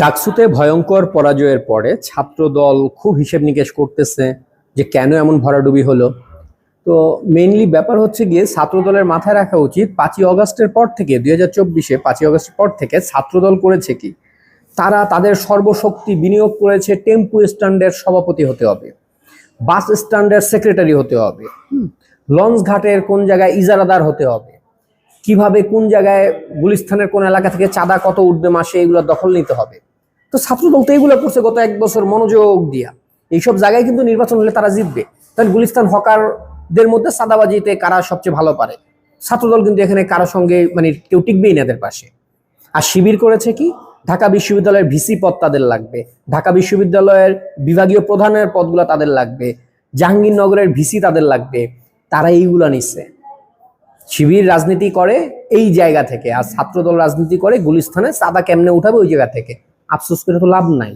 ডাকসুতে ভয়ঙ্কর পরাজয়ের পরে ছাত্রদল খুব হিসেব নিকেশ করতেছে যে কেন এমন ভরাডুবি হলো। তো মেইনলি ব্যাপার হচ্ছে গিয়ে ছাত্রদলের মাথায় রাখা উচিত, পাঁচই অগস্টের পর থেকে, দুই হাজার চব্বিশে পাঁচই অগস্টের পর থেকে ছাত্রদল করেছে কি? তারা তাদের সর্বশক্তি বিনিয়োগ করেছে টেম্পু স্ট্যান্ডের সভাপতি হতে হবে, বাস স্ট্যান্ডের সেক্রেটারি হতে হবে লঞ্চ ঘাটের কোন জায়গায় ইজারাদার হতে হবে। কীভাবে, কোন জায়গায়, গুলিস্থানের কোন এলাকা থেকে চাঁদা কত উঠবে মাসে, এগুলো দখল নিতে হবে। তো ছাত্রদল তো এগুলো করছে গত এক বছর মনোযোগ দিয়া। এইসব জায়গায় কিন্তু নির্বাচন হলে তারা জিতবে। তাহলে গুলিস্তান হকারদের মধ্যে চাঁদাবাজিতে কারা সবচেয়ে ভালো পারে? ছাত্রদল কিন্তু এখানে কারও সঙ্গে মানে কেউ টিকবেই না এদের পাশে। আর শিবির করেছে কি? ঢাকা বিশ্ববিদ্যালয়ের ভিসি পদ তাদের লাগবে। ঢাকা বিশ্ববিদ্যালয়ের বিভাগীয় প্রধানের পদগুলো তাদের লাগবে। জাহাঙ্গীরনগরের ভিসি তাদের লাগবে। তারা এইগুলো নিচ্ছে। শিবির রাজনীতি করে এই জায়গা থেকে, আর ছাত্রদল রাজনীতি করে গুলিস্থানে সাদা কেমনে উঠাবে ওই জায়গা থেকে। আফসোস করে তো লাভ নাই।